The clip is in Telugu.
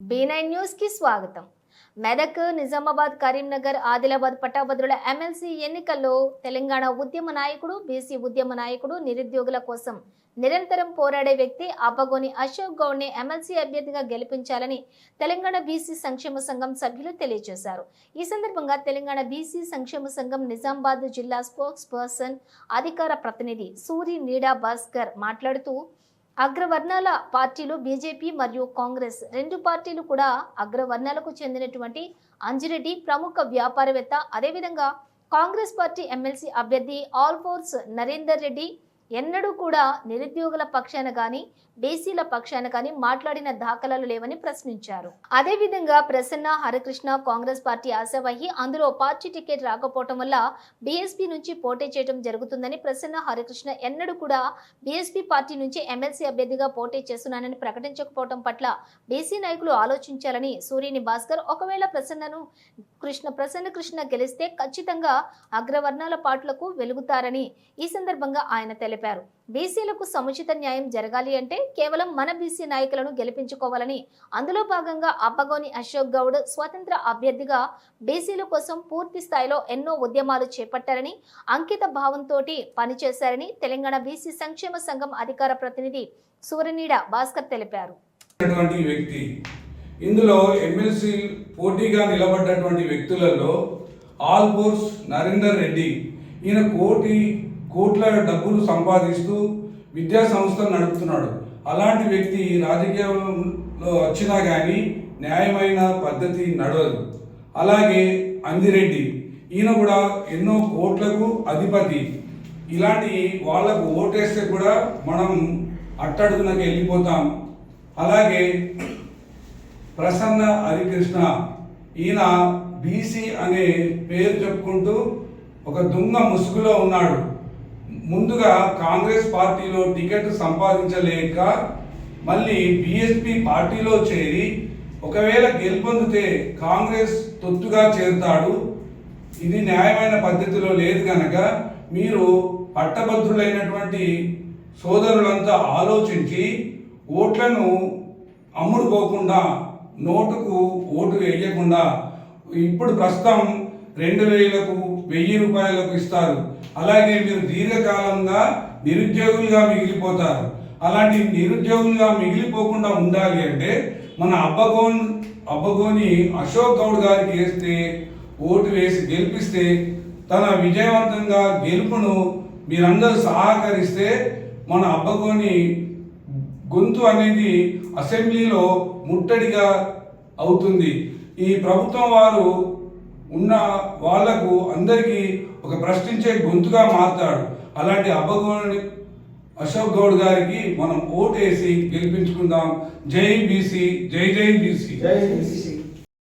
బీ నైన్ న్యూస్కి స్వాగతం. మెదక్ నిజామాబాద్ కరీంనగర్ ఆదిలాబాద్ పట్టాభద్రుల ఎమ్మెల్సీ ఎన్నికల్లో తెలంగాణ ఉద్యమ నాయకుడు బీసీ ఉద్యమ నాయకుడు నిరుద్యోగుల కోసం నిరంతరం పోరాడే వ్యక్తి అబ్బగోని అశోక్ గౌడ్ని ఎమ్మెల్సీ అభ్యర్థిగా గెలిపించాలని తెలంగాణ బీసీ సంక్షేమ సంఘం సభ్యులు తెలియజేశారు. ఈ సందర్భంగా తెలంగాణ బీసీ సంక్షేమ సంఘం నిజామాబాద్ జిల్లా స్పోక్స్ పర్సన్ అధికార ప్రతినిధి సూరి నీడా భాస్కర్ మాట్లాడుతూ అగ్రవర్ణాల పార్టీలు బీజేపీ మరియు కాంగ్రెస్ రెండు పార్టీలు కూడా అగ్రవర్ణాలకు చెందినటువంటి అంజిరెడ్డి ప్రముఖ వ్యాపారవేత్త. అదేవిధంగా కాంగ్రెస్ పార్టీ ఎమ్మెల్సీ అభ్యర్థి ఆల్ ఫోర్స్ నరేందర్ రెడ్డి ఎన్నడూ కూడా నిరుద్యోగుల పక్షాన కానీ బీసీల పక్షాన గాని మాట్లాడిన దాఖలాలు లేవని ప్రశ్నించారు. అదేవిధంగా ప్రసన్న హరికృష్ణ కాంగ్రెస్ పార్టీ ఆశావహి అందులో పార్టీ టికెట్ రాకపోవటం వల్ల బీఎస్పీ నుంచి పోటీ చేయడం జరుగుతుందని ప్రసన్న హరికృష్ణ ఎన్నడూ కూడా బీఎస్పీ పార్టీ నుంచి ఎమ్మెల్సీ అభ్యర్థిగా పోటీ చేస్తున్నానని ప్రకటించకపోవడం పట్ల బీసీ నాయకులు ఆలోచించాలని సూర్యని భాస్కర్ ఒకవేళ ప్రసన్నను కృష్ణ ప్రసన్న కృష్ణ గెలిస్తే ఖచ్చితంగా అగ్రవర్ణాల పాటలకు వెలుగుతారని ఈ సందర్భంగా ఆయన తెలిపారు. బీసీలకు సముచిత న్యాయం జరగాలి అంటే కేవలం మన బీసీ నాయకులను గెలిపించుకోవాలని అందులో భాగంగా అబ్బగోని అశోక్ గౌడ్ స్వతంత్ర అభ్యర్థిగా బీసీల కోసం పూర్తి స్థాయిలో ఎన్నో ఉద్యమాలు చేపట్టారని అంకిత భావంతో పనిచేశారని తెలంగాణ బీసీ సంక్షేమ సంఘం అధికార ప్రతినిధి సూర్యనీడ భాస్కర్ తెలిపారు. వ్యక్తి ఇందులో ఎమ్మెల్సీ పోటీగా నిలబడ్డటువంటి వ్యక్తులలో ఆల్బోర్స్ నరేందర్ రెడ్డి ఈయన కోటి కోట్ల డబ్బులు సంపాదిస్తూ విద్యా సంస్థలు నడుపుతున్నాడు. అలాంటి వ్యక్తి రాజకీయంలో వచ్చినా కానీ న్యాయమైన పద్ధతి నడవదు. అలాగే అందిరెడ్డి ఈయన కూడా ఎన్నో కోట్లకు అధిపతి. ఇలాంటి వాళ్ళకు ఓటేస్తే కూడా మనం అట్టడుగునకి వెళ్ళిపోతాం. అలాగే ప్రసన్న హరికృష్ణ ఈయన బీసీ అనే పేరు చెప్పుకుంటూ ఒక దుంగ ముసుగులో ఉన్నాడు. ముందుగా కాంగ్రెస్ పార్టీలో టికెట్ సంపాదించలేక మళ్ళీ బీఎస్పీ పార్టీలో చేరి ఒకవేళ గెలుపొందితే కాంగ్రెస్ తొత్తుగా చేరుతాడు. ఇది న్యాయమైన పద్ధతిలో లేదు కనుక మీరు పట్టభద్రులైనటువంటి సోదరులంతా ఆలోచించి ఓట్లను అమ్ముడుపోకుండా నోటుకు ఓటు వేయకుండా ఇప్పుడు ప్రస్తుతం రెండు వేలకు వెయ్యి రూపాయలకు ఇస్తారు. అలాగే మీరు దీర్ఘకాలంగా నిరుద్యోగులుగా మిగిలిపోతారు. అలాంటి నిరుద్యోగులుగా మిగిలిపోకుండా ఉండాలి అంటే మన అబ్బగోన్ అబ్బగోని అశోక్ గౌడ్ గారికి వేస్తే ఓటు వేసి గెలిపిస్తే తన విజయవంతంగా గెలుపును మీరందరూ సహకరిస్తే మన అబ్బగోని గొంతు అనేది అసెంబ్లీలో ముట్టడిగా అవుతుంది. ఈ ప్రభుత్వం వారు ఉన్న వాళ్ళకు అందరికీ ఒక ప్రశ్నించే గొంతుగా మారుతాడు. అలాంటి అబ్బగోని అశోక్ గౌడ్ గారికి మనం ఓటేసి గెలిపించుకుందాం. జై బీసీ జై జై బీసీ. జై బీసీ.